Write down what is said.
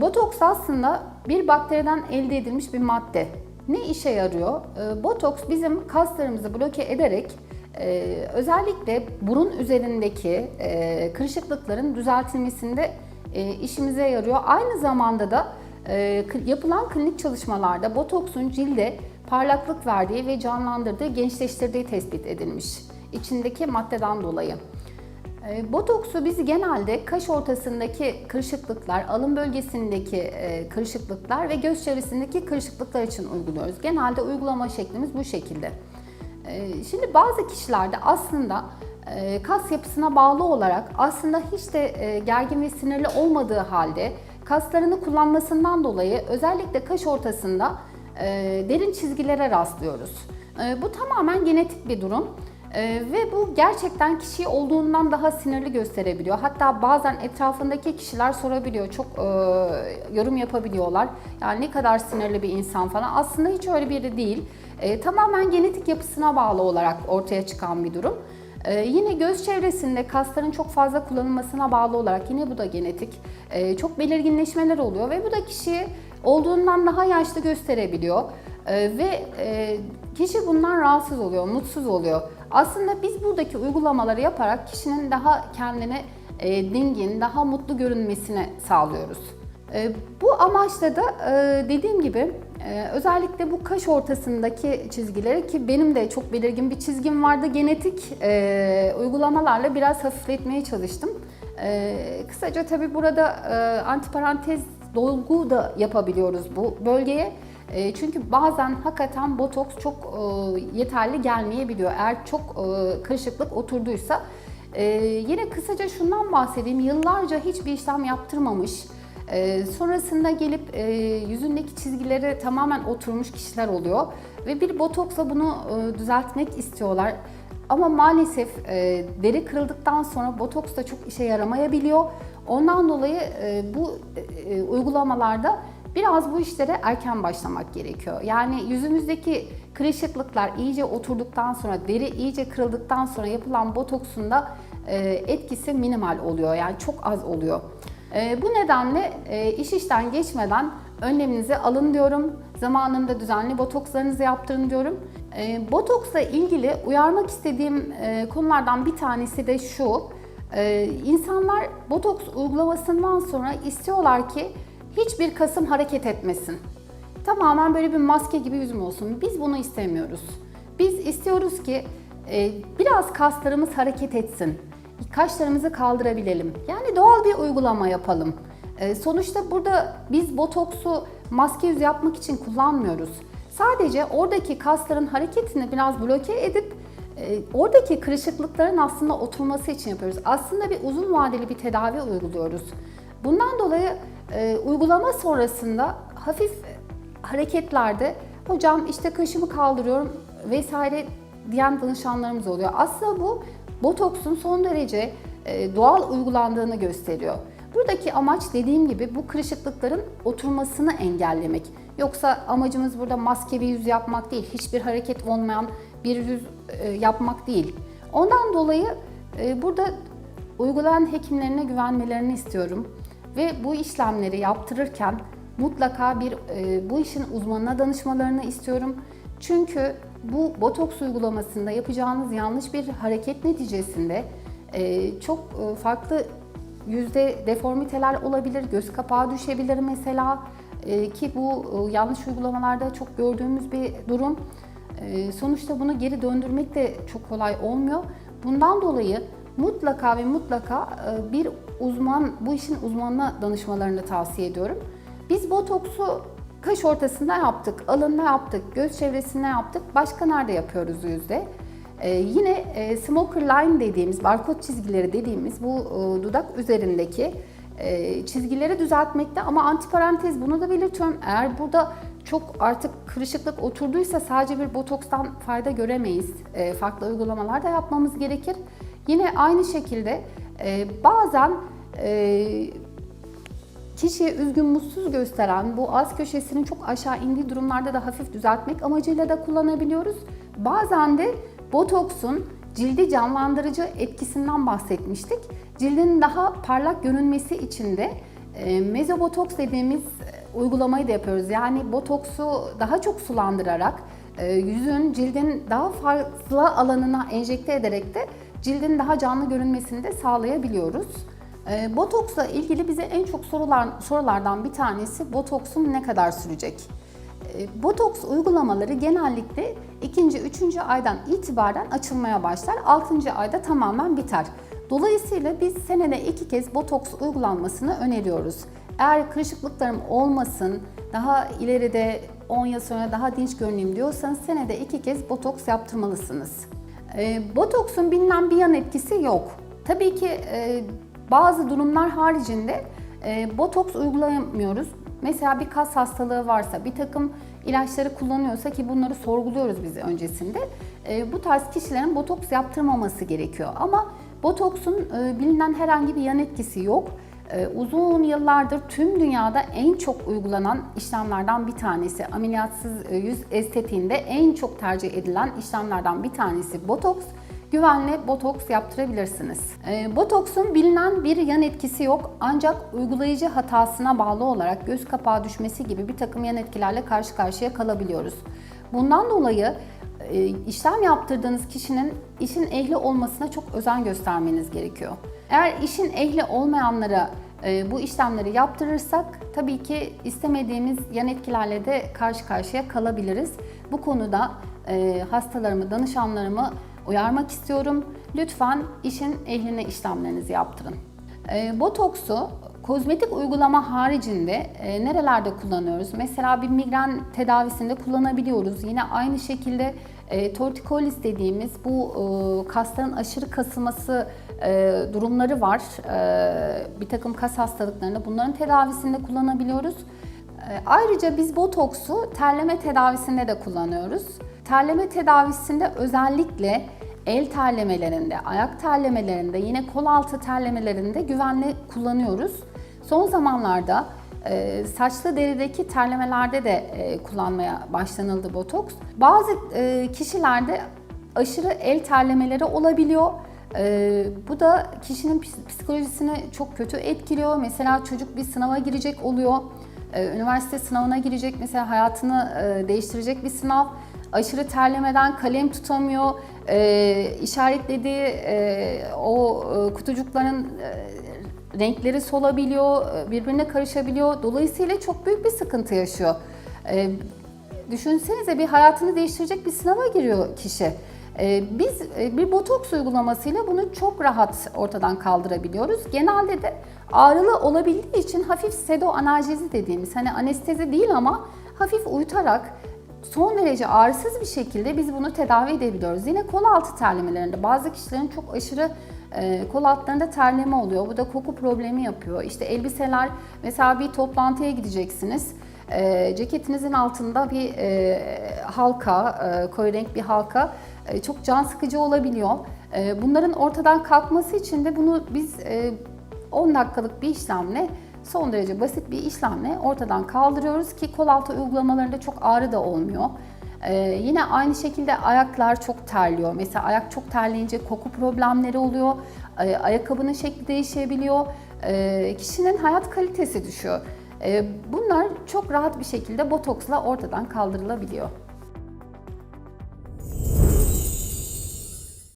Botoks aslında bir bakteriden elde edilmiş bir madde. Ne işe yarıyor? E, botoks bizim kaslarımızı bloke ederek e, özellikle burun üzerindeki e, kırışıklıkların düzeltilmesinde e, işimize yarıyor. Aynı zamanda da yapılan klinik çalışmalarda botoksun cilde parlaklık verdiği ve canlandırdığı, gençleştirdiği tespit edilmiş. içindeki maddeden dolayı. E, Botoksu biz genelde kaş ortasındaki kırışıklıklar, alın bölgesindeki e, kırışıklıklar ve göz çevresindeki kırışıklıklar için uyguluyoruz. Genelde uygulama şeklimiz bu şekilde. E, Şimdi bazı kişilerde aslında e, kas yapısına bağlı olarak aslında hiç de e, gergin ve sinirli olmadığı halde kaslarını kullanmasından dolayı özellikle kaş ortasında derin çizgilere rastlıyoruz. Bu tamamen genetik bir durum. Ee, ve bu gerçekten kişiyi olduğundan daha sinirli gösterebiliyor. Hatta bazen etrafındaki kişiler sorabiliyor, çok e, yorum yapabiliyorlar. Yani ne kadar sinirli bir insan falan. Aslında hiç öyle biri değil. E, tamamen genetik yapısına bağlı olarak ortaya çıkan bir durum. E, yine göz çevresinde kasların çok fazla kullanılmasına bağlı olarak yine bu da genetik. E, çok belirginleşmeler oluyor ve bu da kişiyi olduğundan daha yaşlı gösterebiliyor. E, ve e, kişi bundan rahatsız oluyor, mutsuz oluyor. Aslında biz buradaki uygulamaları yaparak kişinin daha kendine e, dingin, daha mutlu görünmesini sağlıyoruz. E, bu amaçla da e, dediğim gibi e, özellikle bu kaş ortasındaki çizgileri ki benim de çok belirgin bir çizgim vardı genetik e, uygulamalarla biraz hafifletmeye çalıştım. E, kısaca tabii burada e, antiparantez dolgu da yapabiliyoruz bu bölgeye. E, Çünkü bazen hakikaten botoks çok e, yeterli gelmeyebiliyor. Eğer çok e, kırışıklık oturduysa. E, Yine kısaca şundan bahsedeyim. Yıllarca hiçbir işlem yaptırmamış. e, Sonrasında gelip e, yüzündeki çizgileri tamamen oturmuş kişiler oluyor. Ve bir botoksla bunu düzeltmek istiyorlar. Ama maalesef e, deri kırıldıktan sonra botoks da çok işe yaramayabiliyor. Ondan dolayı e, bu e, uygulamalarda biraz bu işlere erken başlamak gerekiyor. Yani yüzümüzdeki kırışıklıklar iyice oturduktan sonra, deri iyice kırıldıktan sonra yapılan botoksun da e, etkisi minimal oluyor. Yani çok az oluyor. E, bu nedenle e, iş işten geçmeden önleminizi alın diyorum. Zamanında düzenli botokslarınızı yaptırın diyorum. Botoksla ilgili uyarmak istediğim konulardan bir tanesi de şu. İnsanlar botoks uygulamasından sonra istiyorlar ki hiçbir kasım hareket etmesin. Tamamen böyle bir maske gibi yüzüm olsun. Biz bunu istemiyoruz. Biz istiyoruz ki e, biraz kaslarımız hareket etsin. Kaşlarımızı kaldırabilelim. Yani doğal bir uygulama yapalım. E, sonuçta burada biz botoksu maske yüz yapmak için kullanmıyoruz. Sadece oradaki kasların hareketini biraz bloke edip e, oradaki kırışıklıkların aslında oturması için yapıyoruz. Aslında bir uzun vadeli bir tedavi uyguluyoruz. Bundan dolayı e, uygulama sonrasında hafif hareketlerde hocam işte kaşımı kaldırıyorum vesaire diyen danışanlarımız oluyor. Aslında bu botoksun son derece e, doğal uygulandığını gösteriyor. Buradaki amaç dediğim gibi bu kırışıklıkların oturmasını engellemek. Yoksa amacımız burada maske bir yüz yapmak değil, hiçbir hareket olmayan bir yüz e, yapmak değil. Ondan dolayı e, burada uygulayan hekimlerine güvenmelerini istiyorum ve bu işlemleri yaptırırken mutlaka bir e, bu işin uzmanına danışmalarını istiyorum. Çünkü bu botoks uygulamasında yapacağınız yanlış bir hareket neticesinde e, çok e, farklı yüzde deformiteler olabilir, göz kapağı düşebilir mesela E, ki bu e, yanlış uygulamalarda çok gördüğümüz bir durum. E, sonuçta bunu geri döndürmek de çok kolay olmuyor. Bundan dolayı mutlaka ve mutlaka e, bir uzman, bu işin uzmanına danışmalarını tavsiye ediyorum. Biz botoksu kaş ortasında yaptık, alında yaptık, göz çevresinde yaptık. Başka nerede yapıyoruz yüzde? Ee, yine e, smoker line dediğimiz, barkod çizgileri dediğimiz bu e, dudak üzerindeki e, çizgileri düzeltmekte ama antiparantez bunu da belirtiyorum. Eğer burada çok artık kırışıklık oturduysa sadece bir botokstan fayda göremeyiz. E, farklı uygulamalar da yapmamız gerekir. Yine aynı şekilde e, bazen e, kişiyi üzgün, mutsuz gösteren bu az köşesinin çok aşağı indiği durumlarda da hafif düzeltmek amacıyla da kullanabiliyoruz. Bazen de botoksun cildi canlandırıcı etkisinden bahsetmiştik. Cildin daha parlak görünmesi için de E, mezobotoks dediğimiz e, uygulamayı da yapıyoruz. Yani botoksu daha çok sulandırarak e, yüzün, cildin daha fazla alanına enjekte ederek de cildin daha canlı görünmesini de sağlayabiliyoruz. E, botoksla ilgili bize en çok sorular sorulardan bir tanesi botoksun ne kadar sürecek? E, Botoks uygulamaları genellikle ikinci, üçüncü aydan itibaren açılmaya başlar. Altıncı ayda tamamen biter. Dolayısıyla biz senede iki kez botoks uygulanmasını öneriyoruz. Eğer kırışıklıklarım olmasın, daha ileride 10 yıl sonra daha dinç görüneyim diyorsanız senede iki kez botoks yaptırmalısınız. E, Botoksun bilinen bir yan etkisi yok. Tabii ki e, bazı durumlar haricinde e, botoks uygulayamıyoruz. Mesela bir kas hastalığı varsa, bir takım ilaçları kullanıyorsa ki bunları sorguluyoruz biz öncesinde. e, bu tarz kişilerin botoks yaptırmaması gerekiyor. Ama botoksun e, bilinen herhangi bir yan etkisi yok. E, uzun yıllardır tüm dünyada en çok uygulanan işlemlerden bir tanesi. Ameliyatsız e, yüz estetiğinde en çok tercih edilen işlemlerden bir tanesi botoks güvenle botoks yaptırabilirsiniz. E, botoksun bilinen bir yan etkisi yok ancak uygulayıcı hatasına bağlı olarak göz kapağı düşmesi gibi bir takım yan etkilerle karşı karşıya kalabiliyoruz. Bundan dolayı işlem yaptırdığınız kişinin işin ehli olmasına çok özen göstermeniz gerekiyor. Eğer işin ehli olmayanlara e, bu işlemleri yaptırırsak tabii ki istemediğimiz yan etkilerle de karşı karşıya kalabiliriz. Bu konuda e, hastalarımı, danışanlarımı uyarmak istiyorum. Lütfen işin ehline işlemlerinizi yaptırın. E, botoksu kozmetik uygulama haricinde e, nerelerde kullanıyoruz? Mesela bir migren tedavisinde kullanabiliyoruz. Yine aynı şekilde e, tortikolis dediğimiz bu e, kasların aşırı kasılması e, durumları var. E, bir takım kas hastalıklarında bunların tedavisinde kullanabiliyoruz. E, Ayrıca biz botoksu terleme tedavisinde de kullanıyoruz. Terleme tedavisinde özellikle el terlemelerinde, ayak terlemelerinde, yine kol altı terlemelerinde güvenli kullanıyoruz. Son zamanlarda e, saçlı derideki terlemelerde de e, kullanmaya başlanıldı botoks. Bazı e, kişilerde aşırı el terlemeleri olabiliyor. E, bu da kişinin ps- psikolojisini çok kötü etkiliyor. Mesela çocuk bir sınava girecek oluyor. E, üniversite sınavına girecek mesela hayatını e, değiştirecek bir sınav. Aşırı terlemeden kalem tutamıyor. E, işaretlediği e, o e, kutucukların renkleri solabiliyor, e, birbirine karışabiliyor. Dolayısıyla çok büyük bir sıkıntı yaşıyor. E, düşünsenize bir hayatını değiştirecek bir sınava giriyor kişi. E, Biz e, bir botoks uygulamasıyla bunu çok rahat ortadan kaldırabiliyoruz. Genelde de ağrılı olabildiği için hafif sedo analjezi dediğimiz hani anestezi değil ama hafif uyutarak son derece ağrısız bir şekilde biz bunu tedavi edebiliyoruz. Yine kol altı terlemelerinde bazı kişilerin çok aşırı e, kol altlarında terleme oluyor. Bu da koku problemi yapıyor. İşte elbiseler mesela bir toplantıya gideceksiniz. E, ceketinizin altında bir e, halka, koyu renk bir halka çok can sıkıcı olabiliyor. Bunların ortadan kalkması için de bunu biz e, 10 dakikalık bir işlemle son derece basit bir işlemle ortadan kaldırıyoruz ki kol altı uygulamalarında çok ağrı da olmuyor. Ee, yine aynı şekilde ayaklar çok terliyor. Mesela ayak çok terleyince koku problemleri oluyor. Ee, ayakkabının şekli değişebiliyor. Ee, kişinin hayat kalitesi düşüyor. Ee, bunlar çok rahat bir şekilde botoksla ortadan kaldırılabiliyor.